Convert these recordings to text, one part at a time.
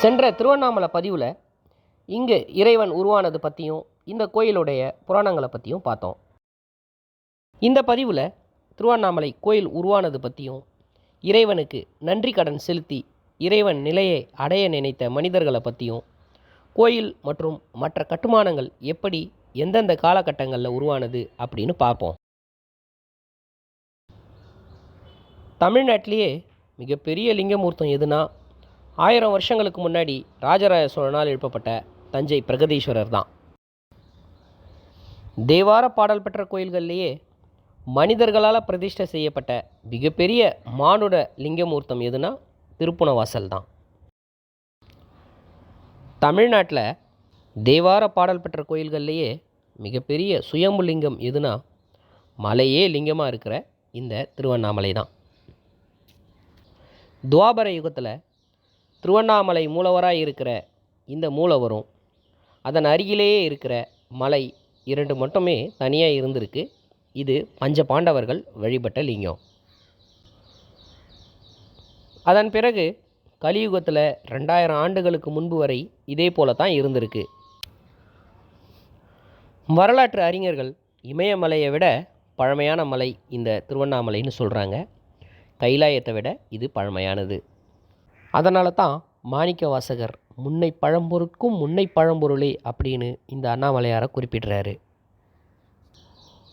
சென்ற திருவண்ணாமலை பதிவில் இங்கு இறைவன் உருவானது பற்றியும் இந்த கோயிலுடைய புராணங்களை பற்றியும் பார்த்தோம். இந்த பதிவில் திருவண்ணாமலை கோயில் உருவானது பற்றியும் இறைவனுக்கு நன்றி கடன் செலுத்தி இறைவன் நிலையை அடைய நினைத்த மனிதர்களை பற்றியும் கோயில் மற்றும் மற்ற கட்டுமானங்கள் எப்படி எந்தெந்த காலகட்டங்களில் உருவானது அப்படின்னு பார்ப்போம். தமிழ்நாட்டிலேயே மிகப்பெரிய லிங்கமூர்த்தம் எதுனா ஆயிரம் வருஷங்களுக்கு முன்னாடி ராஜராஜ சோழனால் எழுப்பப்பட்ட தஞ்சை பிரகதீஸ்வரர் தான். தேவார பாடல் பெற்ற கோயில்கள்லேயே மனிதர்களால் பிரதிஷ்டை செய்யப்பட்ட மிகப்பெரிய மானுட லிங்கமூர்த்தம் எதுனா திருப்புணவாசல் தான். தமிழ்நாட்டில் தேவார பாடல் பெற்ற கோயில்கள்லேயே மிகப்பெரிய சுயம்புலிங்கம் எதுனா மலையே லிங்கமாக இருக்கிற இந்த திருவண்ணாமலை தான். துவாபர யுகத்தில் திருவண்ணாமலை மூலவராக இருக்கிற இந்த மூலவரும் அதன் அருகிலேயே இருக்கிற மலை இரண்டு மட்டுமே தனியாக இருந்திருக்கு. இது பஞ்ச பாண்டவர்கள் வழிபட்ட லிங்கம். அதன் பிறகு கலியுகத்தில் ரெண்டாயிரம் ஆண்டுகளுக்கு முன்பு வரை இதே போல தான் இருந்திருக்கு. வரலாற்று அறிஞர்கள் இமயமலையை விட பழமையான மலை இந்த திருவண்ணாமலைன்னு சொல்கிறாங்க கைலாயத்தை விட இது பழமையானது. அதனால தான் மாணிக்க வாசகர் முன்னை பழம்பொருட்கும் முன்னை பழம்பொருளே அப்படின்னு இந்த அண்ணாமலையாரை குறிப்பிடுறாரு.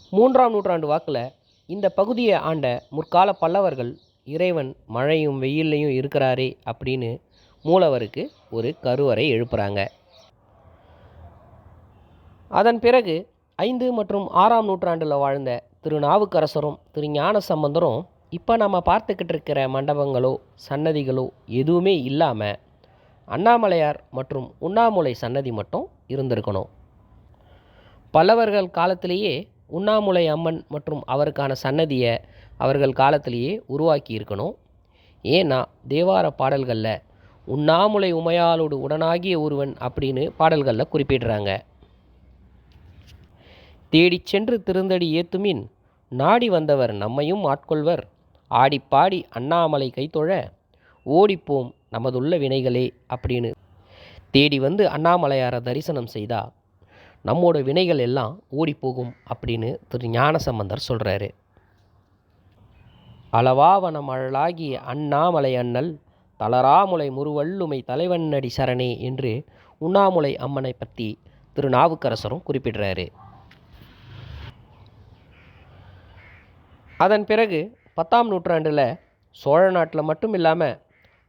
மூன்றாம் நூற்றாண்டு வாக்கில் இந்த பகுதியை ஆண்ட முற்கால பல்லவர்கள் இறைவன் மழையும் வெயில்லையும் இருக்கிறாரே அப்படின்னு மூலவருக்கு ஒரு கருவறை எழுப்புறாங்க. அதன் பிறகு ஐந்து மற்றும் ஆறாம் நூற்றாண்டில் வாழ்ந்த திருநாவுக்கரசரும் திரு ஞான சம்பந்தரும் இப்போ நம்ம பார்த்துக்கிட்டு இருக்கிற மண்டபங்களோ சன்னதிகளோ எதுவுமே இல்லாமல் அண்ணாமலையார் மற்றும் உண்ணாமுலை சன்னதி மட்டும் இருந்திருக்கணும். பல்லவர்கள் காலத்திலேயே உண்ணாமுலை அம்மன் மற்றும் அவருக்கான சன்னதியை அவர்கள் காலத்திலேயே உருவாக்கி இருக்கணும். ஏன்னா தேவார பாடல்களில் உண்ணாமுலை உமையாளோடு உடனாகிய ஒருவன் அப்படின்னு பாடல்களில் குறிப்பிடுறாங்க. தேடிச் சென்று திருந்தடி ஏத்துமின் நாடி வந்தவர் நம்மையும் ஆட்கொள்வர். ஆடிப்பாடி அண்ணாமலை கைத்தொழ ஓடிப்போம் நமதுள்ள வினைகளே அப்படின்னு தேடி வந்து அண்ணாமலையாரை தரிசனம் செய்தா. நம்மோட வினைகள் எல்லாம் ஓடிப்போகும் அப்படின்னு திரு ஞானசம்பந்தர் சொல்கிறாரு அளவாவனம் அழலாகி அண்ணாமலை அண்ணல் தளராமுலை முருவள்ளுமை தலைவன்னடி சரணே என்று உண்ணாமுலை அம்மனை பற்றி திரு நாவுக்கரசரும் குறிப்பிடுறாரு. அதன் பிறகு பத்தாம் நூற்றாண்டில் சோழ நாட்டில் மட்டும் இல்லாமல்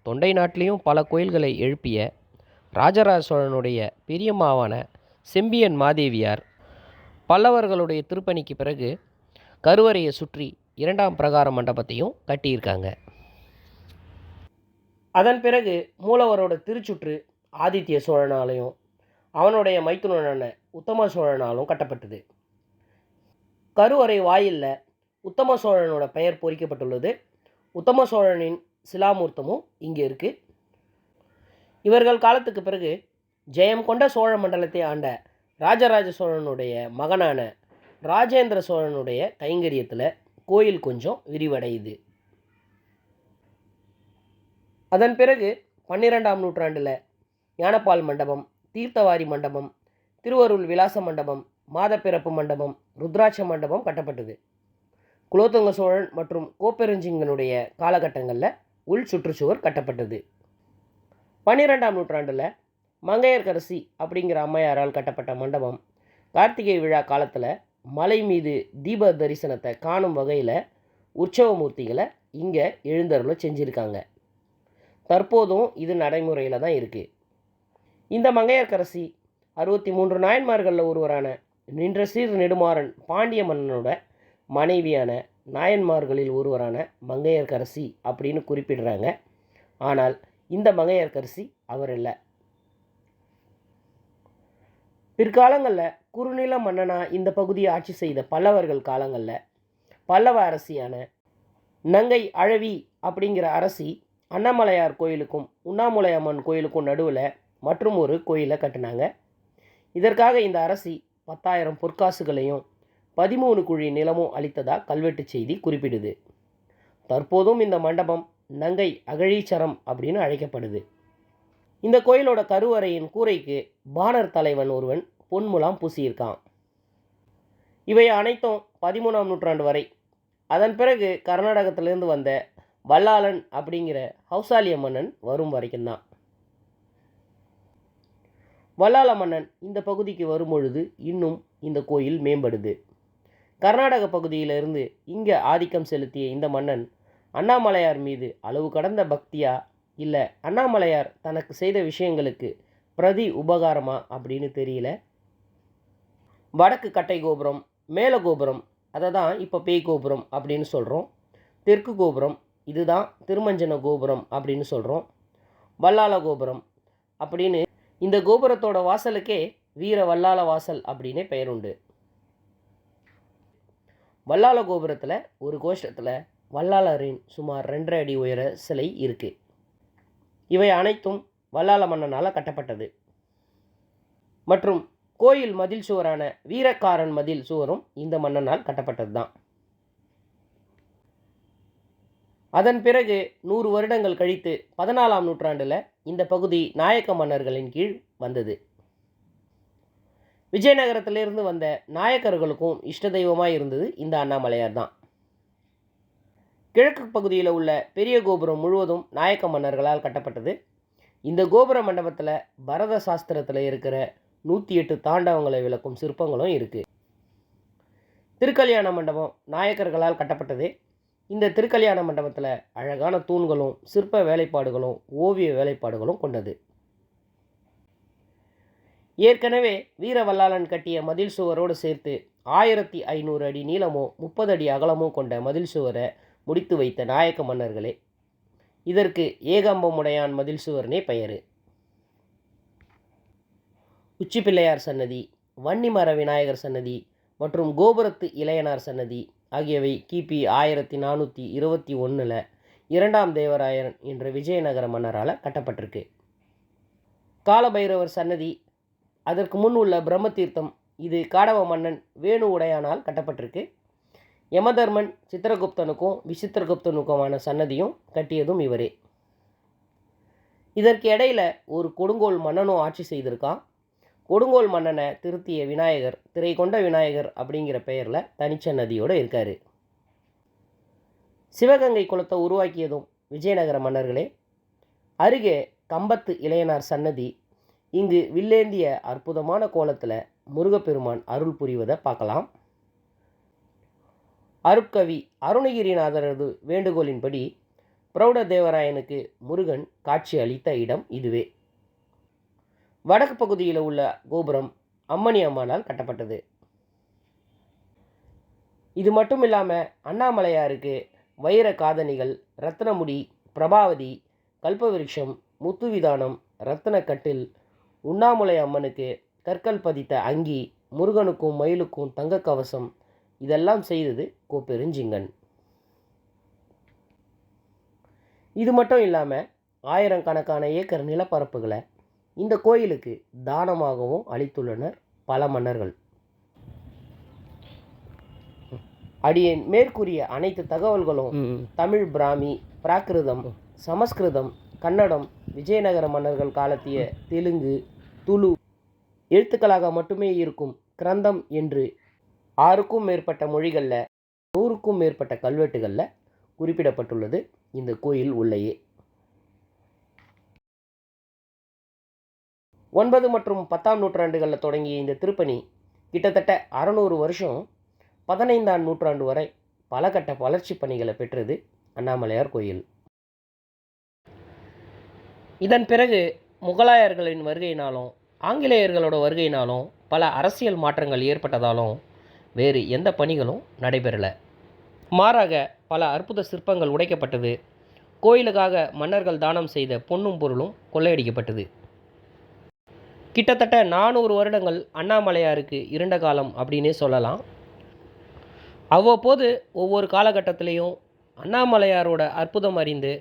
தொண்டை நாட்டிலையும் பல கோயில்களை எழுப்பிய ராஜராஜ சோழனுடைய பெரியம்மாவான செம்பியன் மாதேவியார் பல்லவர்களுடைய திருப்பணிக்கு பிறகு கருவறையை சுற்றி இரண்டாம் பிரகார மண்டபத்தையும் கட்டியிருக்காங்க. அதன் பிறகு மூலவரோட திருச்சுற்று ஆதித்ய சோழனாலையும் அவனுடைய மைத்துனனான உத்தம சோழனாலும் கட்டப்பட்டது. கருவறை வாயிலில் உத்தம சோழனோட பெயர் பொறிக்கப்பட்டுள்ளது. உத்தம சோழனின் சிலாமூர்த்தமும் இங்கே இருக்குது இவர்கள் காலத்துக்கு பிறகு ஜெயம் கொண்ட சோழ மண்டலத்தை ஆண்ட ராஜராஜ சோழனுடைய மகனான ராஜேந்திர சோழனுடைய கைங்கரியத்தில் கோயில் கொஞ்சம் விரிவடையுது. அதன் பிறகு பன்னிரெண்டாம் நூற்றாண்டில் ஞானப்பால் மண்டபம் தீர்த்தவாரி மண்டபம் திருவருள் விலாச மண்டபம் மாதப்பிறப்பு மண்டபம் ருத்ராட்ச மண்டபம் கட்டப்பட்டது. குலோத்துங்க சோழன் மற்றும் கோப்பெருஞ்சிங்கனுடைய காலகட்டங்களில் உள் சுற்றுச்சுவர் கட்டப்பட்டது. பன்னிரெண்டாம் நூற்றாண்டில் மங்கையர்கரசி அப்படிங்கிற அம்மையாரால் கட்டப்பட்ட மண்டபம் கார்த்திகை விழா காலத்தில் மலை மீது தீப தரிசனத்தை காணும் வகையில் உற்சவ மூர்த்திகளை இங்கே எழுந்தருளை செஞ்சுருக்காங்க. தற்போதும் இது நடைமுறையில் தான் இருக்குது இந்த மங்கையர்கரசி அறுபத்தி மூன்று நாயன்மார்களில் ஒருவரான நின்ற சீர் நெடுமாறன் பாண்டிய மன்னனோட மனைவியான நாயன்மார்களில் ஒருவரான மங்கையர்கரசி அப்படின்னு குறிப்பிடுறாங்க. ஆனால் இந்த மங்கையர்கரசி அவர் இல்லை பிற்காலங்களில் குறுநில மன்னனாக இந்த பகுதியை ஆட்சி செய்த பல்லவர்கள் காலங்களில் பல்லவ அரசியான நங்கை அழவி அப்படிங்கிற அரசி அண்ணாமலையார் கோயிலுக்கும் உண்ணாமுலை அம்மன் கோயிலுக்கும் நடுவில் மற்றும் ஒரு கோயிலை கட்டினாங்க. இதற்காக இந்த அரசி பத்தாயிரம் பொற்காசுகளையும் பதிமூணு குழி நிலமும் அளித்ததாக கல்வெட்டு செய்தி குறிப்பிடுது. தற்போதும் இந்த மண்டபம் நங்கை அகழீச்சரம் அப்படின்னு அழைக்கப்படுது. இந்த கோயிலோட கருவறையின் கூரைக்கு பாணர் தலைவன் ஒருவன் பொன்முலாம் பூசியிருக்கான். இவை அனைத்தும் பதிமூணாம் நூற்றாண்டு வரை. அதன் பிறகு கர்நாடகத்திலிருந்து வந்த வல்லாளன் அப்படிங்கிற ஹவுசாலிய மன்னன் வரும் வரைக்கும் தான். வல்லாள மன்னன் இந்த பகுதிக்கு வரும்பொழுது இன்னும் இந்த கோயில் மேம்படுது. கர்நாடக பகுதியிலிருந்து இங்கே ஆதிக்கம் செலுத்திய இந்த மன்னன் அண்ணாமலையார் மீது அளவு கடந்த பக்தியா? இல்லை அண்ணாமலையார் தனக்கு செய்த விஷயங்களுக்கு பிரதி உபகாரமா அப்படின்னு தெரியல. வடக்கு கட்டை கோபுரம் மேல கோபுரம் அதை தான் இப்போ பேய் கோபுரம் அப்படின்னு சொல்கிறோம் தெற்கு கோபுரம் இதுதான் திருமஞ்சன கோபுரம் அப்படின்னு சொல்கிறோம் வல்லாள கோபுரம் அப்படின்னு இந்த கோபுரத்தோட வாசலுக்கே வீர வல்லால வாசல் அப்படின்னே பெயர் வல்லால கோபுரத்தில் ஒரு கோஷ்டத்தில் வல்லாளரின் சுமார் ரெண்டரை அடி உயர சிலை இருக்குது இவை அனைத்தும் வல்லாள மன்னனால் கட்டப்பட்டது. மற்றும் கோயில் மதில் சுவரான வீரக்காரன் மதில் சுவரும் இந்த மன்னனால் கட்டப்பட்டது தான் அதன் பிறகு நூறு வருடங்கள் கழித்து பதினாலாம் நூற்றாண்டில் இந்த பகுதி நாயக்க மன்னர்களின் கீழ் வந்தது. விஜயநகரத்திலிருந்து வந்த நாயக்கர்களுக்கும் இஷ்ட தெய்வமாக இருந்தது இந்த அண்ணாமலையார் தான். கிழக்கு பகுதியில் உள்ள பெரிய கோபுரம் முழுவதும் நாயக்க மன்னர்களால் கட்டப்பட்டது. இந்த கோபுர மண்டபத்தில் பரத சாஸ்திரத்தில் இருக்கிற நூற்றி எட்டு தாண்டவங்களை விளக்கும் சிற்பங்களும் இருக்குது திருக்கல்யாண மண்டபம் நாயக்கர்களால் கட்டப்பட்டது. இந்த திருக்கல்யாண மண்டபத்தில் அழகான தூண்களும் சிற்ப வேலைப்பாடுகளும் ஓவிய வேலைப்பாடுகளும் கொண்டது. ஏற்கனவே வீரவல்லாளன் கட்டிய மதில் சுவரோடு சேர்த்து ஆயிரத்தி ஐநூறு அடி நீளமோ முப்பது அடி அகலமோ கொண்ட மதில் சுவரை முடித்து வைத்த நாயக்க மன்னர்களே. இதற்கு ஏகம்பமுடையான் மதில் சுவர்னே பெயர். உச்சிப்பிள்ளையார் சன்னதி வன்னிமர விநாயகர் சன்னதி மற்றும் கோபுரத்து இளையனார் சன்னதி ஆகியவை கிபி ஆயிரத்தி நானூற்றி இருபத்தி ஒன்றில் இரண்டாம் தேவராயன் என்ற விஜயநகர மன்னரால் கட்டப்பட்டிருக்கு. காலபைரவர் சன்னதி அதற்கு முன் உள்ள பிரம்மதீர்த்தம் இது காடவ மன்னன் வேணு உடையானால் கட்டப்பட்டிருக்கு. யமதர்மன் சித்திரகுப்தனுக்கும் விசித்திரகுப்தனுக்குமான சன்னதியும் கட்டியதும் இவரே. இதற்கு இடையில ஒரு கொடுங்கோல் மன்னனும் ஆட்சி செய்திருக்கான். கொடுங்கோல் மன்னனை திருத்திய விநாயகர் திரை கொண்ட விநாயகர் அப்படிங்கிற பெயரில் தனிச்சன்னதியோடு இருக்கார். சிவகங்கை குலத்தை உருவாக்கியதும் விஜயநகர மன்னர்களே. அருகே கம்பத்து இளையனார் சன்னதி இங்கு வில்லேந்திய அற்புதமான கோலத்தில் முருகப்பெருமான் அருள் புரிவதை பார்க்கலாம். அருட்கவி அருணகிரிநாதரது வேண்டுகோளின்படி பிரௌட தேவராயனுக்கு முருகன் காட்சி அளித்த இடம் இதுவே. வடக்கு பகுதியில் உள்ள கோபுரம் அம்மணி அம்மானால் கட்டப்பட்டது. இது மட்டும் இல்லாமல் அண்ணாமலையாருக்கு வைர காதணிகள் ரத்னமுடி பிரபாவதி கல்பவிருஷம் முத்துவிதானம் ரத்னக்கட்டில் உண்ணாமுலை அம்மனுக்கு கற்கள் பதித்த அங்கி முருகனுக்கும் மயிலுக்கும் தங்க கவசம் இதெல்லாம் செய்தது கோப்பெருஞ்சிங்கன். இது மட்டும் இல்லாமல் ஆயிரக்கணக்கான ஏக்கர் நிலப்பரப்புகளை இந்த கோயிலுக்கு தானமாகவும் அளித்துள்ளனர் பல மன்னர்கள். அடியேன் மேற்கூறிய அனைத்து தகவல்களும் தமிழ் பிராமி பிராகிருதம் சமஸ்கிருதம் கன்னடம் விஜயநகர மன்னர்கள் காலத்திய தெலுங்கு துளு. எழுத்துக்களாக மட்டுமே இருக்கும் கிரந்தம் என்று ஆறுக்கும் மேற்பட்ட மொழிகளில் நூறுக்கும் மேற்பட்ட கல்வெட்டுகளில் குறிப்பிடப்பட்டுள்ளது இந்த கோயில் உள்ளேயே. ஒன்பது மற்றும் பத்தாம் நூற்றாண்டுகளில் தொடங்கிய இந்த திருப்பணி கிட்டத்தட்ட அறநூறு வருஷம் பதினைந்தாம் நூற்றாண்டு வரை பல கட்ட வளர்ச்சி பணிகளை பெற்றது அண்ணாமலையார் கோயில். இதன் பிறகு முகலாயர்களின் வருகையினாலும் ஆங்கிலேயர்களோட வருகையினாலும் பல அரசியல் மாற்றங்கள் ஏற்பட்டதாலும் வேறு எந்த பணிகளும் நடைபெறலை. மாறாக பல அற்புத சிற்பங்கள் உடைக்கப்பட்டது. கோயிலுக்காக மன்னர்கள் தானம் செய்த பொன்னும் பொருளும் கொள்ளையடிக்கப்பட்டது. கிட்டத்தட்ட நானூறு வருடங்கள் அண்ணாமலையாருக்கு இருண்ட காலம் அப்படின்னே சொல்லலாம். அவ்வப்போது ஒவ்வொரு காலகட்டத்திலையும் அண்ணாமலையாரோட அற்புதம் அறிந்து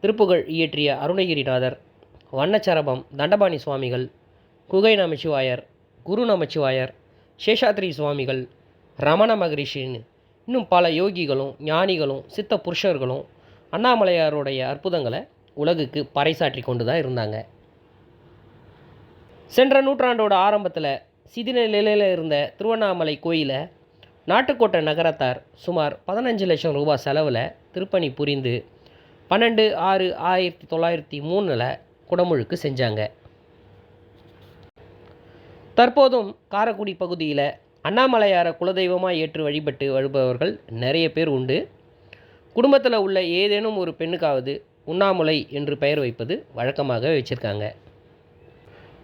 திருப்புகழ் இயற்றிய அருணகிரிநாதர் வண்ணச்சரபம் தண்டபாணி சுவாமிகள் குகை நமச்சிவாயர் குரு நமச்சிவாயர் சேஷாத்ரி சுவாமிகள் ரமண மகரிஷின்னு. இன்னும் பல யோகிகளும் ஞானிகளும் சித்த புருஷர்களும் அண்ணாமலையாருடைய அற்புதங்களை உலகுக்கு பறைசாற்றி கொண்டு தான் இருந்தாங்க. சென்ற நூற்றாண்டோட ஆரம்பத்தில் சிதில நிலையில் இருந்த திருவண்ணாமலை கோயிலை நாட்டுக்கோட்டை நகரத்தார் சுமார் பதினஞ்சு லட்சம் ரூபாய் செலவில் திருப்பணி புரிந்து பன்னெண்டு ஆறு ஆயிரத்தி தொள்ளாயிரத்தி மூணில் குடமுழுக்கு செஞ்சாங்க. தற்போதும் காரைக்குடி பகுதியில் அண்ணாமலையாரை குலதெய்வமாக ஏற்று வழிபட்டு வருபவர்கள் நிறைய பேர் உண்டு. குடும்பத்தில் உள்ள ஏதேனும் ஒரு பெண்ணுக்காவது உண்ணாமுலை என்று பெயர் வைப்பது வழக்கமாக வச்சுருக்காங்க.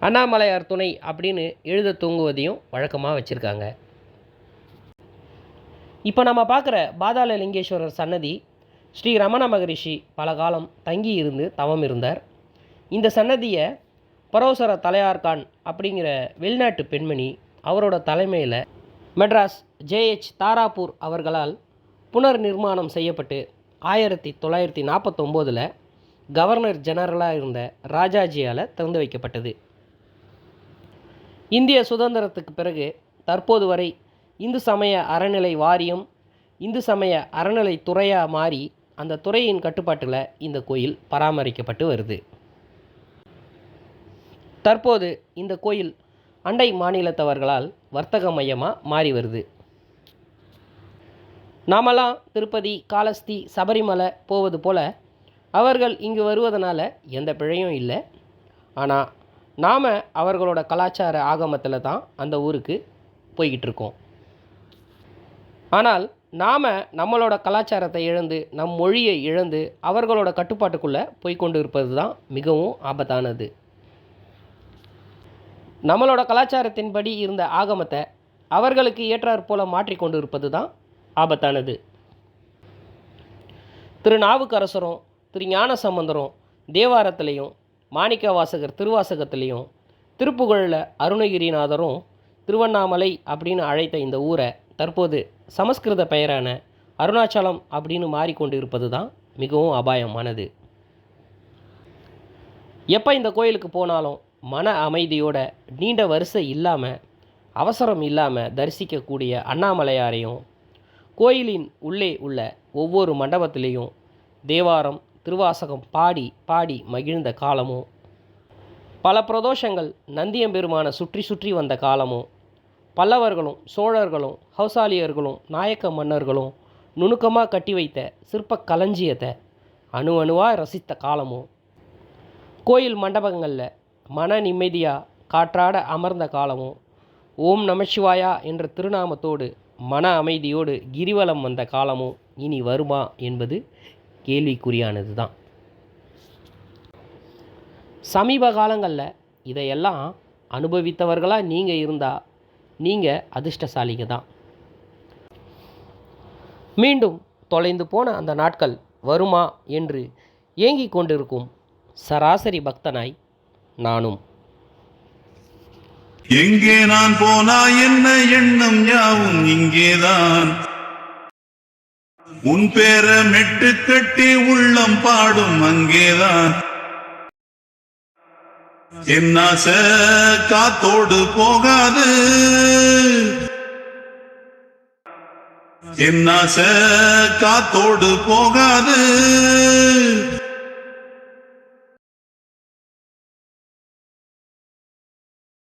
அண்ணாமலையார் துணை அப்படின்னு எழுத தூங்குவதையும் வழக்கமாக வச்சுருக்காங்க. இப்போ நம்ம பார்க்குற பாதாள லிங்கேஸ்வரர் சன்னதி ஸ்ரீ ரமண மகரிஷி பல காலம் தங்கி இருந்து தவம் இருந்தார். இந்த சன்னதியை பரோசர தலையார்கான் அப்படிங்கிற வெளிநாட்டு பெண்மணி அவரோட தலைமையில் மெட்ராஸ் ஜேஹெச் தாராபூர் அவர்களால் புனர் நிர்மாணம் செய்யப்பட்டு ஆயிரத்தி தொள்ளாயிரத்தி நாற்பத்தொம்போதில் கவர்னர் ஜெனரலாக இருந்த ராஜாஜியால் திறந்து வைக்கப்பட்டது. இந்திய சுதந்திரத்துக்கு பிறகு தற்போது வரை இந்து சமய அறநிலை வாரியம் இந்து சமய அறநிலை துறையாக மாறி அந்த துறையின் கட்டுப்பாட்டில் இந்த கோயில் பராமரிக்கப்பட்டு வருது. தற்போது இந்த கோயில் அண்டை மாநிலத்தவர்களால் வர்த்தக மையமாக மாறி வருது. நாமெல்லாம் திருப்பதி காலஸ்தி சபரிமலை போவது போல் அவர்கள் இங்கு வருவதனால எந்த பிழையும் இல்லை. ஆனால் நாம் அவர்களோட கலாச்சார ஆகமத்தில் தான் அந்த ஊருக்கு போய்கிட்டு இருக்கோம். ஆனால் நாம் நம்மளோட கலாச்சாரத்தை இழந்து நம் மொழியை இழந்து அவர்களோட கட்டுப்பாட்டுக்குள்ளே போய்க்கொண்டு இருப்பது தான் மிகவும் ஆபத்தானது. நம்மளோட கலாச்சாரத்தின்படி இருந்த ஆகமத்தை அவர்களுக்கு ஏற்றாற் போல மாற்றிக்கொண்டு இருப்பது தான் ஆபத்தானது. திரு நாவுக்கரசரும் திரு ஞான சம்பந்தரும் தேவாரத்திலையும் மாணிக்க வாசகர் திருவாசகத்திலையும் திருப்புகழில் அருணகிரிநாதரும் திருவண்ணாமலை அப்படின்னு அழைத்த இந்த ஊரை தற்போது சமஸ்கிருத பெயரான அருணாச்சலம் அப்படின்னு மாறிக்கொண்டு இருப்பது தான் மிகவும் அபாயமானது. எப்போ இந்த கோயிலுக்கு போனாலும் மன அமைதியோட நீண்ட வரிசை இல்லாமல் அவசரம் இல்லாமல் தரிசிக்கக்கூடிய அண்ணாமலையாரையும் கோயிலின் உள்ளே உள்ள ஒவ்வொரு மண்டபத்திலேயும் தேவாரம் திருவாசகம் பாடி பாடி மகிழ்ந்த காலமும் பல பிரதோஷங்கள் நந்தியம்பெருமானை சுற்றி சுற்றி வந்த காலமும் பல்லவர்களும் சோழர்களும் ஹவுசாலியர்களும் நாயக்க மன்னர்களும் நுணுக்கமாக கட்டி வைத்த சிற்ப களஞ்சியத்தை அணு அணுவாக ரசித்த காலமும் கோயில் மண்டபங்களில் மன நிம்மதியாக காற்றாட அமர்ந்த காலமும் ஓம் நமசிவாயா என்ற திருநாமத்தோடு மன அமைதியோடு கிரிவலம் வந்த காலமும் இனி வருமா என்பது கேள்விக்குறியானது தான் சமீப காலங்களில் இதையெல்லாம் அனுபவித்தவர்களாக நீங்கள் இருந்தால் நீங்கள் அதிர்ஷ்டசாலிங்க தான் மீண்டும் தொலைந்து போன அந்த நாட்கள் வருமா என்று ஏங்கிக் கொண்டிருக்கும் சராசரி பக்தனாய் நானும். எங்கே நான் போனா என்ன எண்ணம் யாவும் இங்கேதான். உன் பேர மெட்டு கட்டி உள்ளம் பாடும் அங்கேதான். என் ஆசை காத்தோடு போகாது. என் ஆசை காத்தோடு போகாது.